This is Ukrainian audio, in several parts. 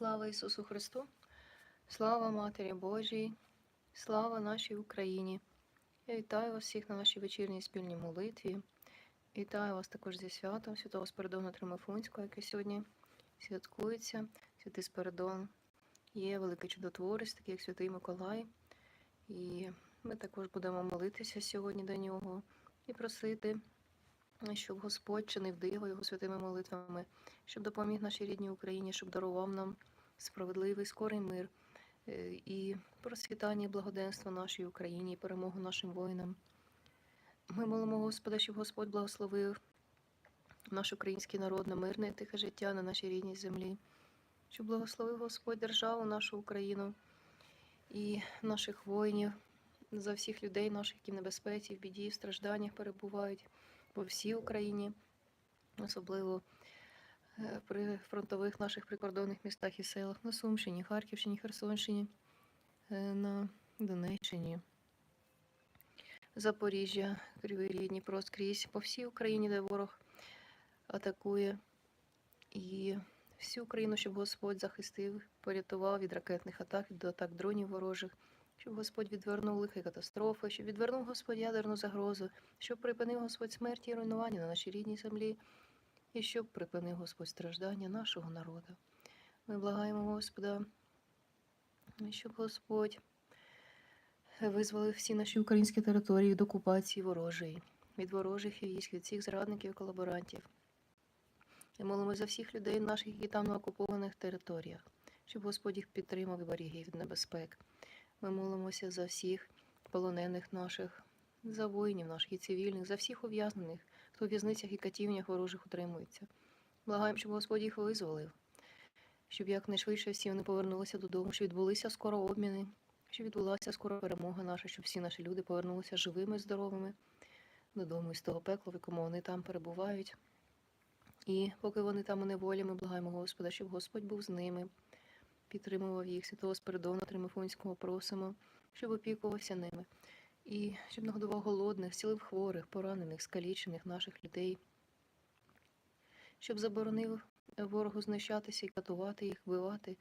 Слава Ісусу Христу! Слава Матері Божій! Слава нашій Україні! Я вітаю вас всіх на нашій вечірній спільній молитві. Вітаю вас також зі святом Святого Спиридона Тримофунського, яке сьогодні святкується. Святий Спиридон є великий чудотворець, такий як Святий Миколай. І ми також будемо молитися сьогодні до нього і просити, щоб Господь чинив диво його святими молитвами, щоб допоміг нашій рідній Україні, щоб дарував нам справедливий, скорий мир е, і процвітання і благоденство нашій Україні, і перемогу нашим воїнам. Ми молимо Господа, щоб Господь благословив наш український народ на мирне і тихе життя на нашій рідній землі, щоб благословив Господь державу, нашу Україну і наших воїнів, за всіх людей наших, які в небезпеці, в біді, в стражданнях перебувають по всій Україні, особливо при фронтових наших прикордонних містах і селах на Сумщині, Харківщині, Херсонщині, е, на Донеччині, Запоріжжя, Кривий Ріг, Дніпро, скрізь, по всій Україні, де ворог атакує. І всю Україну, щоб Господь захистив, порятував від ракетних атак, від атак дронів ворожих, щоб Господь відвернув лихі катастрофи, щоб відвернув Господь ядерну загрозу, щоб припинив Господь смерті і руйнування на нашій рідній землі, і щоб припинив Господь страждання нашого народу. Ми благаємо Господа, щоб Господь визволив всі наші українські території від окупації ворожої, від ворожих військ, від всіх зрадників і колаборантів. І молимо за всіх людей наших, які там на окупованих територіях, щоб Господь їх підтримав і беріг від небезпек. Ми молимося за всіх полонених наших, за воїнів наших і цивільних, за всіх ув'язнених, хто в в'язницях і катівнях ворожих утримується. Благаємо, щоб Господь їх визволив, щоб якнайшвидше всі вони повернулися додому, щоб відбулися скоро обміни, щоб відбулася скоро перемога наша, щоб всі наші люди повернулися живими, здоровими додому із того пекла, в якому вони там перебувають. І поки вони там у неволі, ми благаємо Господа, щоб Господь був з ними, підтримував їх, святого Спиридона Тримофонського просимо, щоб опікувався ними, і щоб нагодував голодних, зцілив хворих, поранених, скалічених наших людей, щоб заборонив ворогу знищатися і катувати їх, вбивати.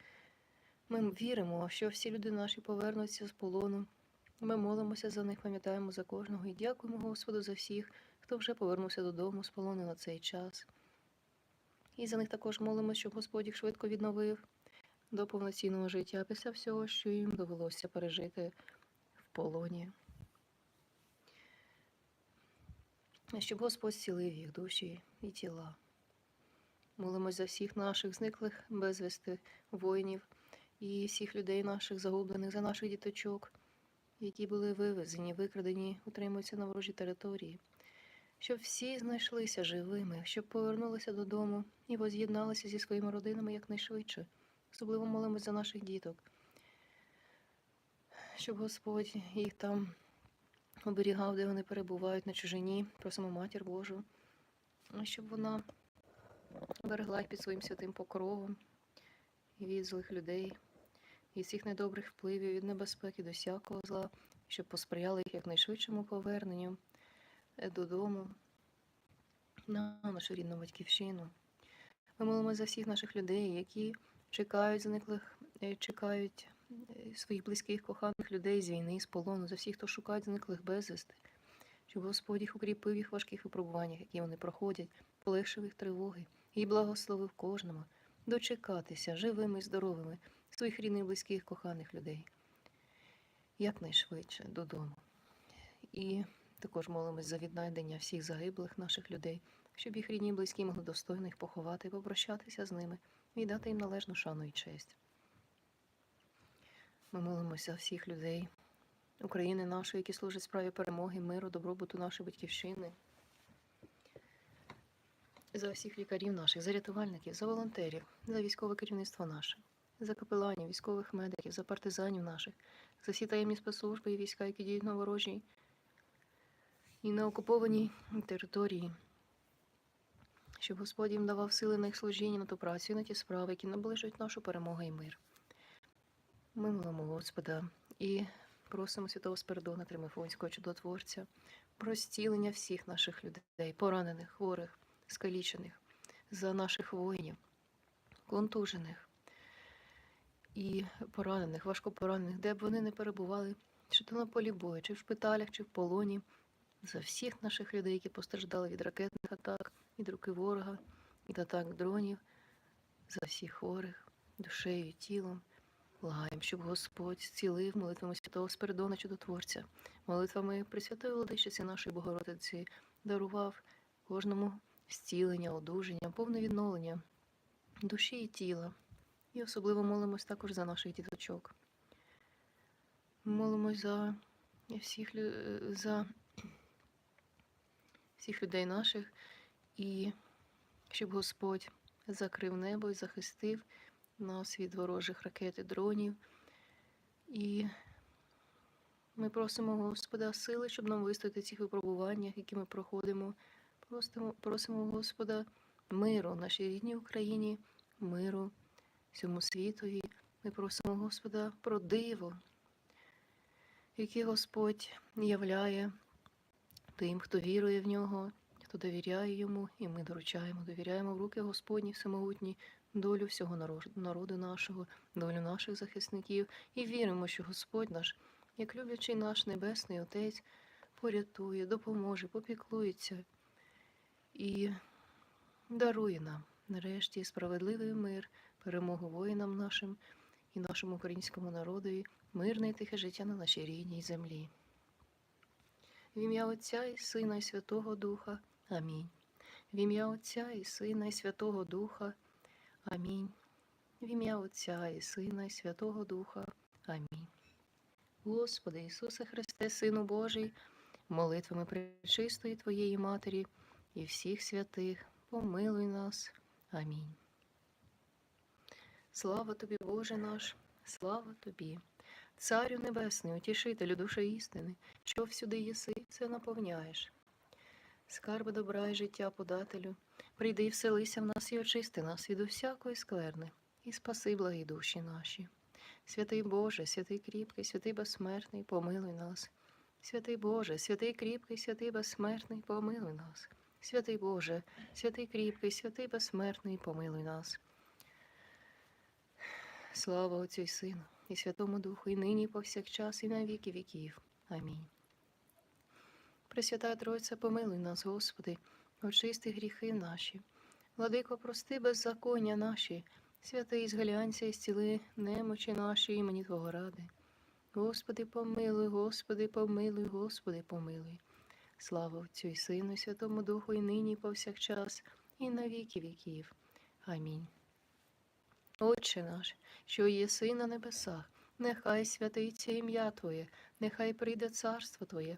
Ми віримо, що всі люди наші повернуться з полону. Ми молимося за них, пам'ятаємо за кожного і дякуємо Господу за всіх, хто вже повернувся додому з полону на цей час. І за них також молимося, щоб Господь їх швидко відновив до повноцінного життя після всього, що їм довелося пережити в полоні. Щоб Господь зцілив їх душі і тіла. Молимось за всіх наших зниклих безвісти воїнів і всіх людей наших загублених, за наших діточок, які були вивезені, викрадені, утримуються на ворожій території щоб всі знайшлися живими, щоб повернулися додому і воз'єдналися зі своїми родинами якнайшвидше. Особливо молимось за наших діток, щоб Господь їх там оберігав, де вони перебувають на чужині, просимо матір Божу, щоб вона берегла їх під своїм святим покровом від злих людей, від всіх недобрих впливів, від небезпеки до всякого зла, щоб посприяли їх якнайшвидшому поверненню додому, на нашу рідну батьківщину. Ми молимо за всіх наших людей, які чекають зниклих, е, чекають своїх близьких, коханих людей з війни, з полону, за всіх, хто шукає зниклих безвісти, щоб Господь їх укріпив їх важких випробуваннях, які вони проходять, полегшив їх тривоги і благословив кожному дочекатися живими і здоровими своїх рідних, близьких, коханих людей якнайшвидше додому. І також молимось за віднайдення всіх загиблих наших людей, щоб їх рідні і близькі могли достойно їх поховати, попрощатися з ними і дати їм належну шану і честь. Ми молимося всіх людей, України нашої, які служать справі перемоги, миру, добробуту нашої батьківщини, за всіх лікарів наших, за рятувальників, за волонтерів, за військове керівництво наше, за капеланів, військових медиків, за партизанів наших, за всі таємні спецслужби і війська, які діють на ворожій і на окупованій території, щоб Господь їм давав сили на їх служіння, на ту працю на ті справи, які наближують нашу перемогу і мир. Ми молимо Господа і просимо Святого Спиридона Тримифонського чудотворця про зцілення всіх наших людей, поранених, хворих, скалічених, за наших воїнів, контужених, і поранених, важко поранених, де б вони не перебували, чи то на полі бою, чи в шпиталях, чи в полоні, за всіх наших людей, які постраждали від ракетних атак, від руки ворога, від атак дронів, за всіх хворих, душею і тілом. Благаємо, щоб Господь зцілив молитвами святого Спиридона Чудотворця, молитвами Пресвятої Владичиці нашої Богородиці, дарував кожному зцілення, одужання, повне відновлення душі і тіла. І особливо молимось також за наших діточок. Молимось за всіх, за всіх людей наших, і щоб Господь закрив небо і захистив нас від ворожих ракет і дронів. І ми просимо Господа сили, щоб нам вистояти в цих випробуваннях, які ми проходимо. Просимо, просимо Господа миру нашій рідній Україні, миру всьому світові. Ми просимо Господа про диво, яке Господь являє тим, хто вірує в нього, хто довіряє йому, і ми доручаємо, довіряємо в руки Господні всемогутні долю всього народу нашого, долю наших захисників, і віримо, що Господь наш, як люблячий наш Небесний Отець, порятує, допоможе, попіклується і дарує нам нарешті справедливий мир, перемогу воїнам нашим і нашому українському народові, мирне і тихе життя на нашій рідній землі. В ім'я Отця і Сина і Святого Духа. Амінь. В ім'я Отця і Сина і Святого Духа. Амінь. В ім'я Отця і Сина і Святого Духа. Амінь. Господи Ісусе Христе, Сину Божий, молитвами пречистої Твоєї Матері і всіх святих, помилуй нас. Амінь. Слава тобі, Боже наш, слава тобі, Царю Небесний, утішителю душі істини, що всюди єси, це наповняєш. Скарби добра і життя подателю, прийди і вселися в нас і очисти нас від усякої скверни, і спаси благі душі наші. Святий Боже, святий кріпкий, святий безсмертний, помилуй нас. Святий Боже, святий кріпкий, святий безсмертний, помилуй нас. Святий Боже, святий кріпкий, святий безсмертний, помилуй нас. Слава Отцю й Сину, і Святому Духу, і нині, і повсякчас, і на віки віків. Амінь. Пресвята Тройця, помилуй нас, Господи, очисти гріхи наші. Владико, прости беззаконня наші, святий зглянься і зціли немочі наші імені Твого ради. Господи, помилуй, Господи, помилуй, Господи, помилуй. Слава Отцю і Сину, і Святому Духу, і нині, і повсякчас, і на віки віків. Амінь. Отче наш, що єси на небесах, нехай святиться ім'я Твоє, нехай прийде царство Твоє,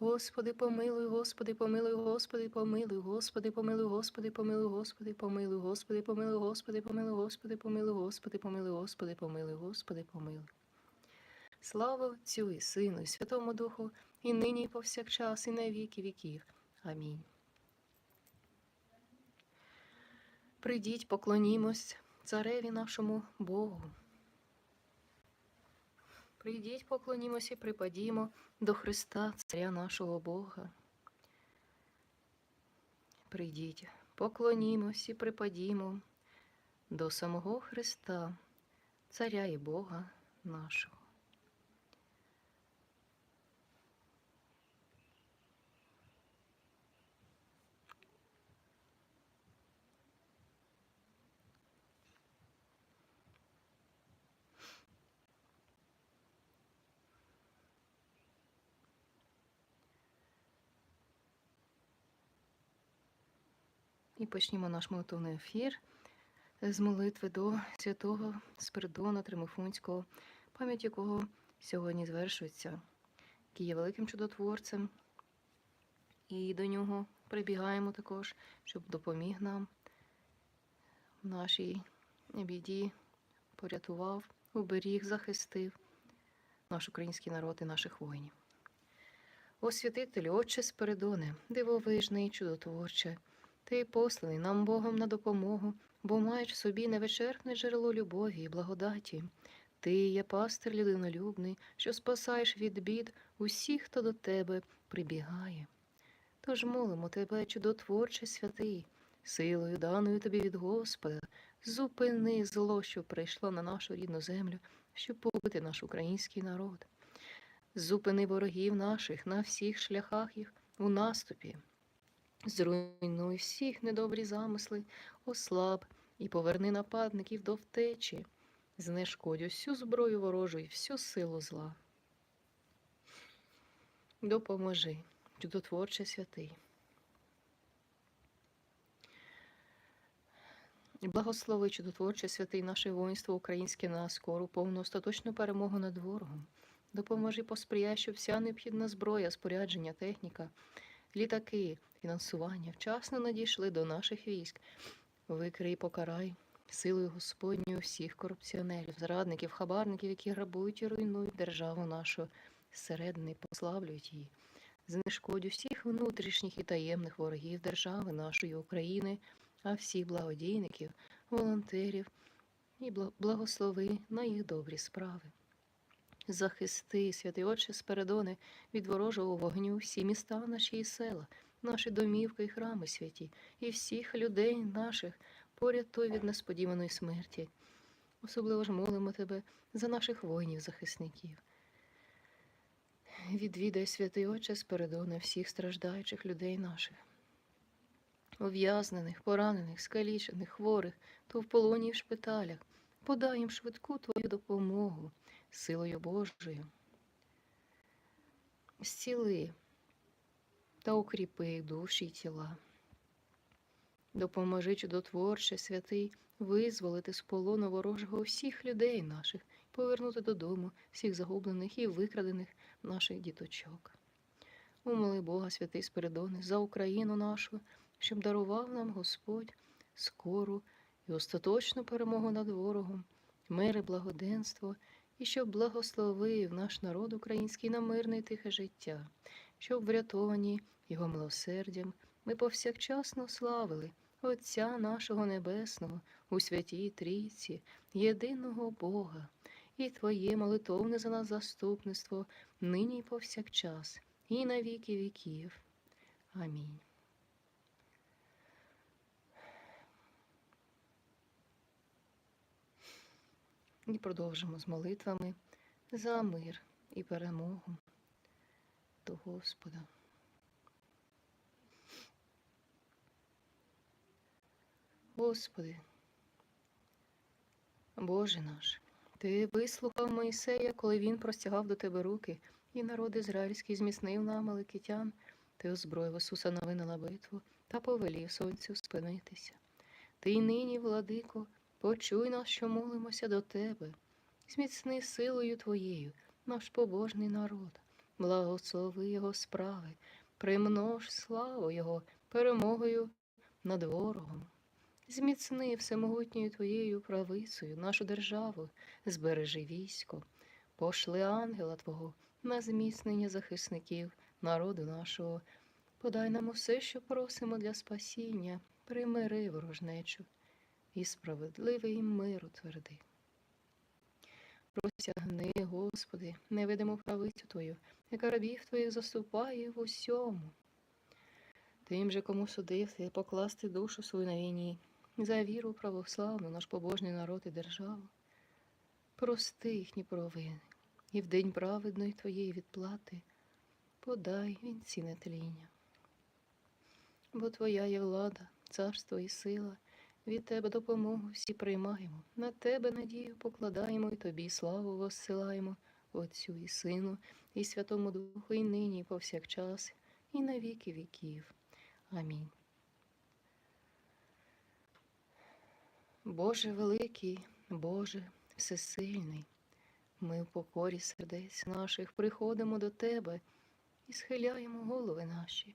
Господи, помилуй, Господи, помилуй, Господи, помилуй, Господи, помилуй, Господи, помилуй, Господи, помилуй, Господи, помилуй, Господи, помилуй, Господи, помилуй, Господи, помилуй, Господи, помилуй, Господи, помилуй. Слава Отцю і Сину, і Святому Духу, і нині, і повсякчас, і на віки віків. Амінь. Прийдіть, поклонімось цареві нашому Богу. Прийдіть, поклонімося і припадімо до Христа, Царя нашого Бога. Прийдіть, поклонімось і припадімо до самого Христа, Царя і Бога нашого. І почнімо наш молитовний ефір з молитви до святого Спиридона Тримофунського, пам'ять якого сьогодні звершується, який є великим чудотворцем. І до нього прибігаємо також, щоб допоміг нам в нашій біді, порятував, уберіг, захистив наш український народ і наших воїнів. Освятителю, Отче Спиридоне, дивовижний чудотворче, ти посланий нам Богом на допомогу, бо маєш в собі невичерпне джерело любові і благодаті. Ти є пастир людинолюбний, що спасаєш від бід усіх, хто до тебе прибігає. Тож молимо тебе, чудотворче святий, силою даною тобі від Господа, зупини зло, що прийшло на нашу рідну землю, щоб побити наш український народ. Зупини ворогів наших на всіх шляхах їх у наступі. Зруйнуй всіх недобрі замисли, ослаб і поверни нападників до втечі, знешкодь усю зброю ворожу і всю силу зла. Допоможи, чудотворче святий. Благослови чудотворче святий наше воїнство українське на скору повну остаточну перемогу над ворогом. Допоможи посприяй, щоб вся необхідна зброя, спорядження, техніка, літаки, фінансування вчасно надійшли до наших військ. Викрий, покарай силою Господньою всіх корупціонерів, зрадників, хабарників, які грабують і руйнують державу нашу зсередини, послаблюють її. Знешкодь усіх внутрішніх і таємних ворогів держави нашої України, а всіх благодійників, волонтерів і бла- благослови на їх добрі справи. Захисти, святий Отче Спиридоне, від ворожого вогню всі міста наші і села, наші домівки і храми святі, і всіх людей наших порятуй від несподіваної смерті. Особливо ж молимо тебе за наших воїнів-захисників. Відвідай, святий Отче Спиридоне, всіх страждаючих людей наших, ув'язнених, поранених, скалічених, хворих, то в полоні і в шпиталях. Подай їм швидку твою допомогу силою Божою. Зціли та укріпи душі й тіла. Допоможи чудотворче, святий, визволити з полону ворожого всіх людей наших, повернути додому всіх загублених і викрадених наших діточок. Умоли Бога, святий Спиридоне, за Україну нашу, щоб дарував нам Господь скору і остаточну перемогу над ворогом, мир і благоденство, і щоб благословив наш народ український на мирне і тихе життя, щоб врятовані його милосердям ми повсякчасно славили Отця нашого Небесного у святій Трійці, єдиного Бога, і Твоє молитовне за нас заступництво нині і повсякчас, і на віки віків. Амінь. І продовжимо з молитвами за мир і перемогу до Господа. Господи, Боже наш, Ти вислухав Моїсея, коли він простягав до Тебе руки, і народ ізраїльський зміцнив на Амаликитян, Ти озброїв Ісуса новини на битву та повелів сонцю спинитися. Ти й нині, владико, почуй нас, що молимося до Тебе, зміцни силою Твоєю наш побожний народ, благослови Його справи, примнож славу Його перемогою над ворогом. Зміцни всемогутньою Твоєю правицею нашу державу, збережи військо, пошли ангела Твого на зміцнення захисників народу нашого. Подай нам усе, що просимо для спасіння, примири ворожнечу і справедливий мир утверди. Просягни, Господи, невидиму правицю Твою, яка рабів Твоїх заступає в усьому. Тим же, кому судив ти покласти душу свою на війні, за віру православну, наш побожний народ і державу. Прости їхні провини, і в день праведної Твоєї відплати подай вінці нетління. Бо Твоя є влада, царство і сила, від Тебе допомогу всі приймаємо, на Тебе надію покладаємо і Тобі славу воссилаємо, Отцю і Сину, і Святому Духу, і нині, і повсякчас, і на віки віків. Амінь. Боже великий, Боже всесильний, ми в покорі сердець наших приходимо до Тебе і схиляємо голови наші.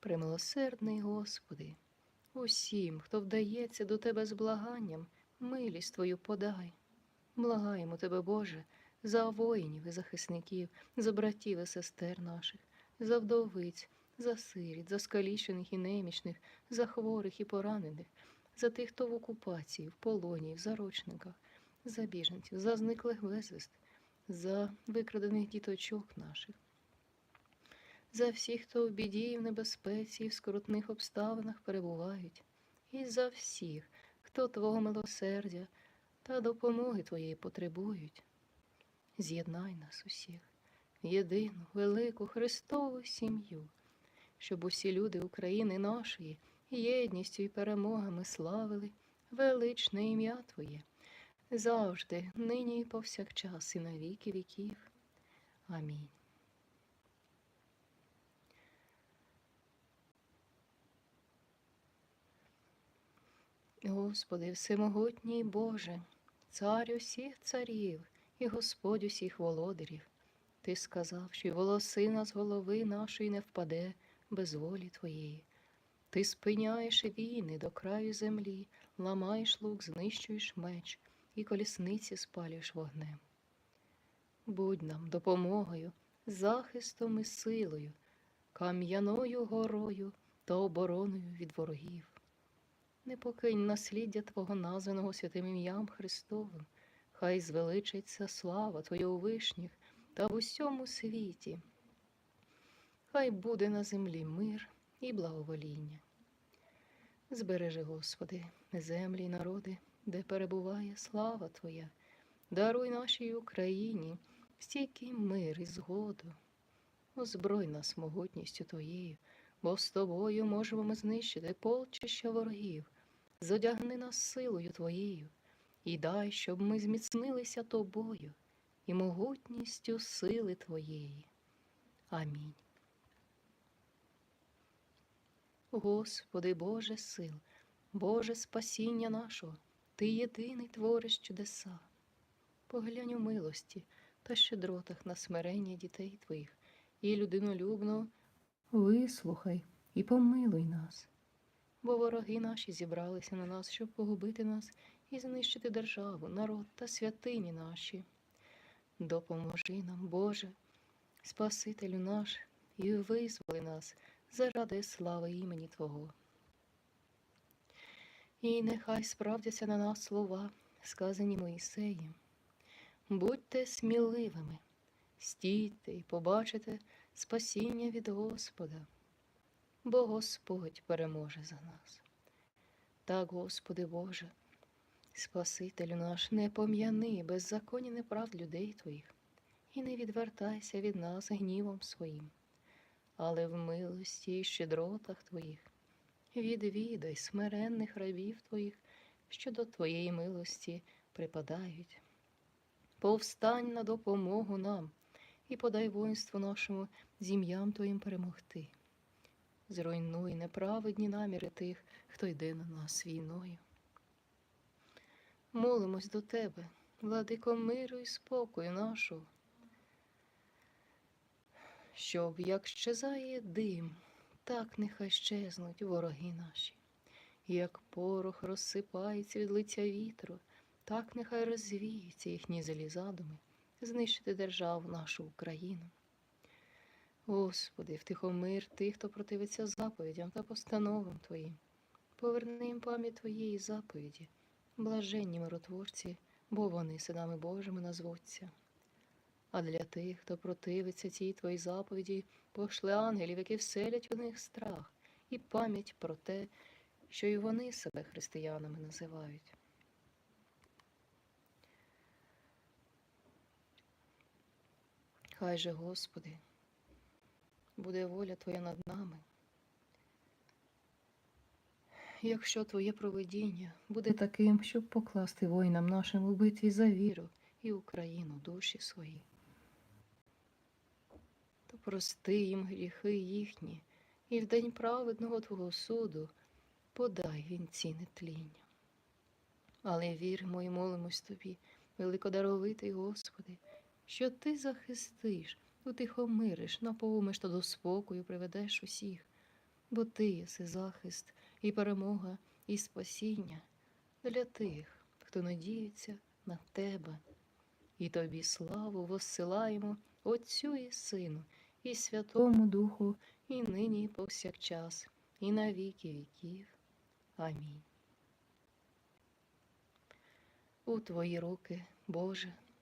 Примилосердний Господи, усім, хто вдається до Тебе з благанням, милість Твою подай. Благаємо Тебе, Боже, за воїнів і захисників, за братів і сестер наших, за вдовиць, за сиріт, за скалічених і немічних, за хворих і поранених, за тих, хто в окупації, в полоні, в заручниках, за біженців, за зниклих безвіст, за викрадених діточок наших, за всіх, хто в біді і в небезпеці і в скрутних обставинах перебувають, і за всіх, хто Твого милосердя та допомоги Твоєї потребують. З'єднай нас усіх єдину велику Христову сім'ю, щоб усі люди України нашої єдністю і перемогами славили величне ім'я Твоє, завжди, нині і повсякчас, і на віки віків. Амінь. Господи, всемогутній Боже, цар усіх царів і Господь усіх володарів, Ти сказав, що волосина з голови нашої не впаде без волі Твоєї. Ти спиняєш війни до краю землі, ламаєш лук, знищуєш меч і колісниці спалюєш вогнем. Будь нам допомогою, захистом і силою, кам'яною горою та обороною від ворогів. Не покинь насліддя Твого названого святим ім'ям Христовим, хай звеличиться слава Твоя у вишніх та в усьому світі. Хай буде на землі мир і благовоління. Збережи, Господи, землі й народи, де перебуває слава Твоя, даруй нашій Україні стійкий мир і згоду. Озброй нас могутністю Твоєю, бо з тобою можемо ми знищити полчища ворогів. Зодягни нас силою Твоєю, і дай, щоб ми зміцнилися тобою і могутністю сили Твоєї. Амінь. Господи Боже сил, Боже спасіння нашого, Ти єдиний твориш чудеса. Поглянь у милості та щедротах на смирення дітей Твоїх, і людинолюбно вислухай і помилуй нас. Бо вороги наші зібралися на нас, щоб погубити нас і знищити державу, народ та святині наші. Допоможи нам, Боже, Спасителю наш, і визволи нас заради слави імені Твого. І нехай справдяться на нас слова, сказані Моїсеєм. Будьте сміливими, стійте і побачите спасіння від Господа, бо Господь переможе за нас. Так, Господи Боже, Спасителю наш, не пом'яни беззаконні неправд людей Твоїх, і не відвертайся від нас гнівом своїм але в милості і щедротах Твоїх відвідай смиренних рабів Твоїх, що до Твоєї милості припадають. Повстань на допомогу нам і подай воїнству нашому з ім'ям Твоїм перемогти. Зруйнуй неправедні наміри тих, хто йде на нас війною. Молимось до Тебе, владико миру і спокою нашого щоб як щезає дим, так нехай щезнуть вороги наші, як порох розсипається від лиця вітру, так нехай розвіються їхні злі задуми, знищити державу нашу Україну. Господи, втихомир тих, хто противиться заповідям та постановам Твоїм. Поверни їм пам'ять Твоєї заповіді, блаженні миротворці, бо вони синами Божими назвуться. А для тих, хто противиться цій твоїй заповіді, пошли ангелів, які вселять у них страх, і пам'ять про те, що і вони себе християнами називають. Хай же, Господи, буде воля Твоя над нами. Якщо Твоє провидіння буде таким, щоб покласти воїнам нашим у битві за віру і Україну душі свої то прости їм гріхи їхні і в день праведного Твого суду подай вінці нетління. Але віримо і молимось тобі, великодаровитий Господи, що ти захистиш, утихомириш, наповниш та до спокою приведеш усіх, бо ти єси захист і перемога, і спасіння для тих, хто надіється на тебе. І тобі славу воссилаємо Отцю і Сину, і Святому Духу, і нині, і повсякчас, і на віки віків. Амінь. У Твої руки, Боже,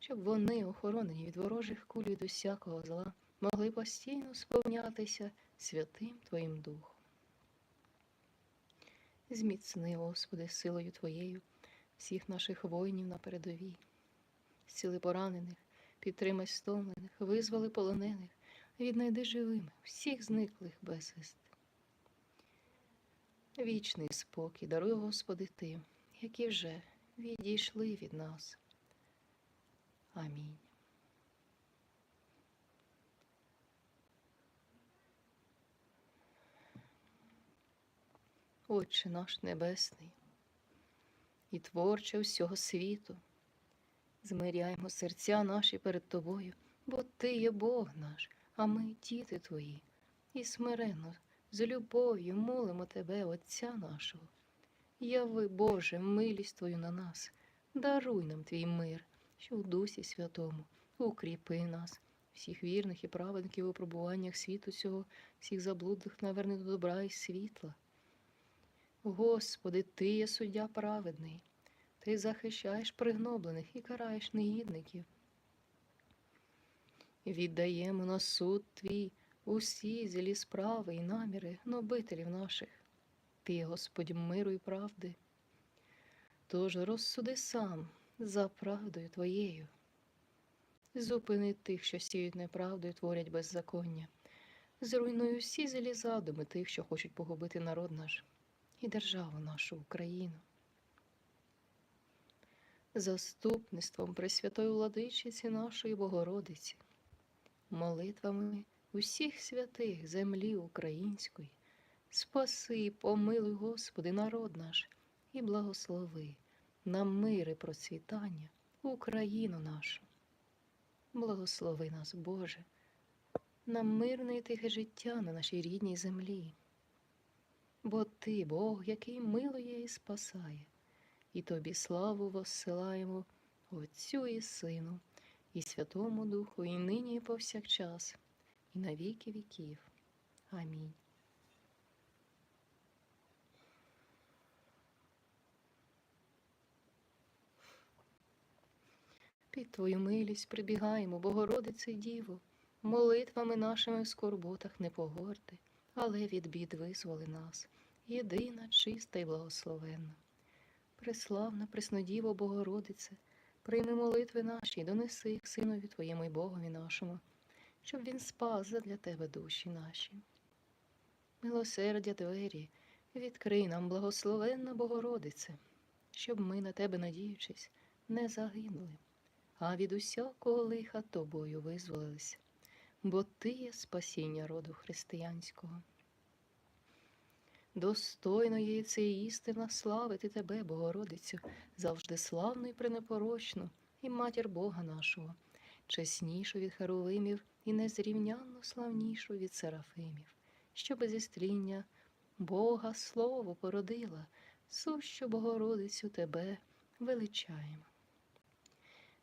щоб вони, охоронені від ворожих куль від усякого зла, могли постійно сповнятися святим Твоїм Духом. Зміцни, Господи, силою Твоєю всіх наших воїнів на передовій, зціли поранених, підтримай стомлених, визволи полонених, віднайди живими всіх зниклих безвісти. Вічний спокій даруй, Господи, тим, які вже відійшли від нас. Амінь. Отче наш Небесний і творче всього світу, змиряємо серця наші перед Тобою, бо Ти є Бог наш, а ми діти Твої, і смиренно, з любов'ю молимо Тебе, Отця нашого. Яви, Боже, милість Твою на нас, даруй нам Твій мир, що в Дусі Святому, укріпи нас, всіх вірних і праведників у пробуваннях світу цього, всіх заблудлих наверни до добра і світла. Господи, Ти є суддя праведний, Ти захищаєш пригноблених і караєш негідників. Віддаємо на суд Твій усі злі справи і наміри нобителів наших. Ти, Господь, миру і правди. Тож розсуди сам за правдою Твоєю. Зупини тих, що сіють неправду і творять беззаконня. Зруйнуй усі злі задуми тих, що хочуть погубити народ наш і державу нашу Україну. Заступництвом Пресвятої владичиці нашої Богородиці, молитвами усіх святих землі української, спаси, помилуй, Господи, народ наш і благослови на мир і процвітання Україну нашу. Благослови нас, Боже, на мирне і тихе життя на нашій рідній землі. Бо ти, Бог, який милує і спасає, і тобі славу воссилаємо Отцю і Сину, і Святому Духу, і нині, і повсякчас, і на віки віків. Амінь. Під Твою милість прибігаємо, Богородице Діво, молитвами нашими в скорботах не погорди, але від бід визволи нас, єдина, чиста й благословенна. Преславна, Преснодіво Богородице, прийми молитви наші, й донеси їх Синові Твоєму й Богові нашому, щоб Він спас задля Тебе душі наші. Милосердя двері, відкрий нам, благословенна Богородице, щоб ми на Тебе, надіючись, не загинули, а від усякого лиха Тобою визволилися, бо Ти є спасіння роду християнського. Достойно є це істина славити Тебе, Богородицю, завжди славну і пренепорочну, і матір Бога нашого, чеснішу від Херовимів і незрівнянно славнішу від Серафимів, що без істріння Бога Слово породила, сущу Богородицю Тебе величаємо.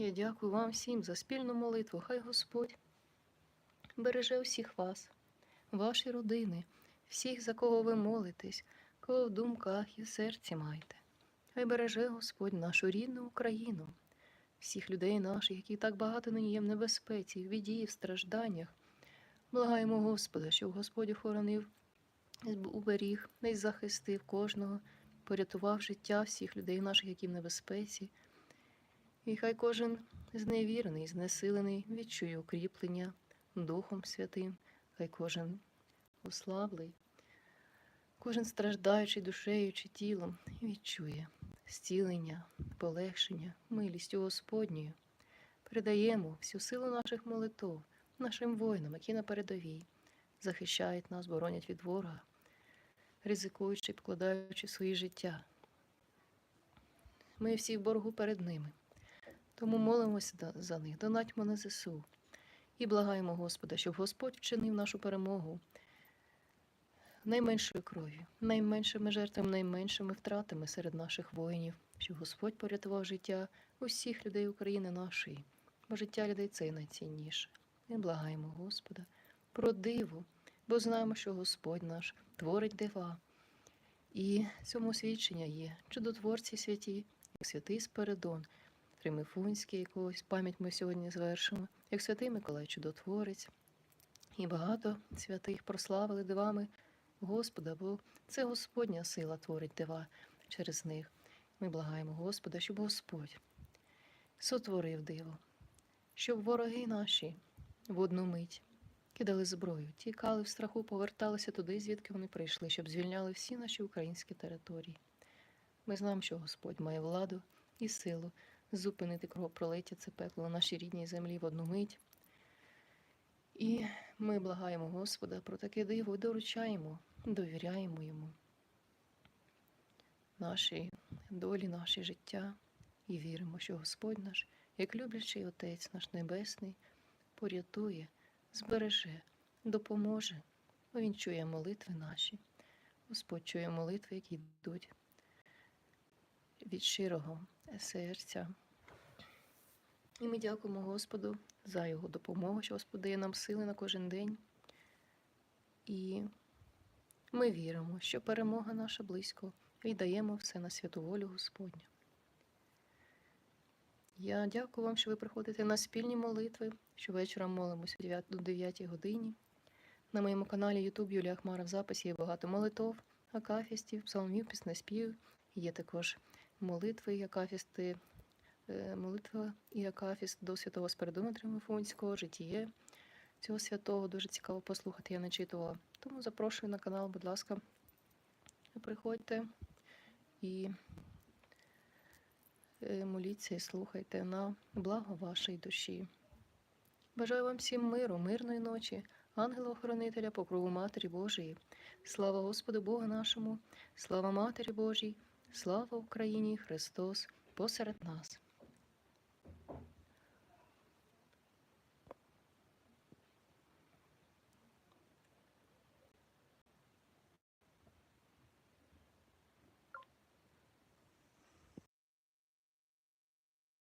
Я дякую вам всім за спільну молитву. Хай Господь береже усіх вас, ваші родини, всіх, за кого ви молитесь, кого в думках і в серці маєте. Хай береже Господь нашу рідну Україну, всіх людей наших, які так багато нині є в небезпеці, в біді, в стражданнях. Благаємо Господа, щоб Господь охоронив, уберіг, десь захистив кожного, порятував життя всіх людей наших, які в небезпеці. І хай кожен зневірений, знесилений відчує укріплення Духом Святим, хай кожен ослаблий, кожен страждаючий душею чи тілом відчує зцілення, полегшення, милістю Господньою. Передаємо всю силу наших молитв нашим воїнам, які на передовій захищають нас, боронять від ворога, ризикуючи, покладаючи свої життя. Ми всі в боргу перед ними. Тому молимося за них, донатьмо на ЗСУ і благаємо Господа, щоб Господь вчинив нашу перемогу найменшою кров'ю, найменшими жертвами, найменшими втратами серед наших воїнів, щоб Господь порятував життя усіх людей України нашої, бо життя людей це найцінніше. Ми благаємо Господа про диво, бо знаємо, що Господь наш творить дива. І цьому свідчення є чудотворці святі, як святий Спиридон, Тримифунський, якогось пам'ять ми сьогодні звершимо, як святий Миколай Чудотворець. І багато святих прославили дивами Господа, бо це Господня сила творить дива через них. Ми благаємо Господа, щоб Господь сотворив диво, щоб вороги наші в одну мить кидали зброю, тікали в страху, поверталися туди, звідки вони прийшли, щоб звільняли всі наші українські території. Ми знаємо, що Господь має владу і силу зупинити кровопролиття це пекло на нашій рідній землі в одну мить. І ми благаємо Господа про таке диво доручаємо, довіряємо йому нашій долі, наше життя, і віримо, що Господь наш, як люблячий Отець наш Небесний, порятує, збереже, допоможе, Він чує молитви наші. Господь чує молитви, які йдуть від щирого серця. І ми дякуємо Господу за його допомогу, що Господь дає нам сили на кожен день. І ми віримо, що перемога наша близько, і даємо все на святу волю Господню. Я дякую вам, що ви приходите на спільні молитви, що вечором молимося о 9 до 9 годині. На моєму каналі YouTube Юлія Хмара в записі є багато молитов, акафістів, псалмів, піснеспів. Є також молитви і акафісти, е, молитва і акафіст до святого Спиридона Тримофонського, житіє цього святого. Дуже цікаво послухати, я начитувала. Тому запрошую на канал, будь ласка, приходьте і е, моліться і слухайте на благо вашої душі. Бажаю вам всім миру, мирної ночі, ангела-охоронителя, покрову Матері Божої. Слава Господу Богу нашому, слава Матері Божій, слава Україні, Христос посеред нас.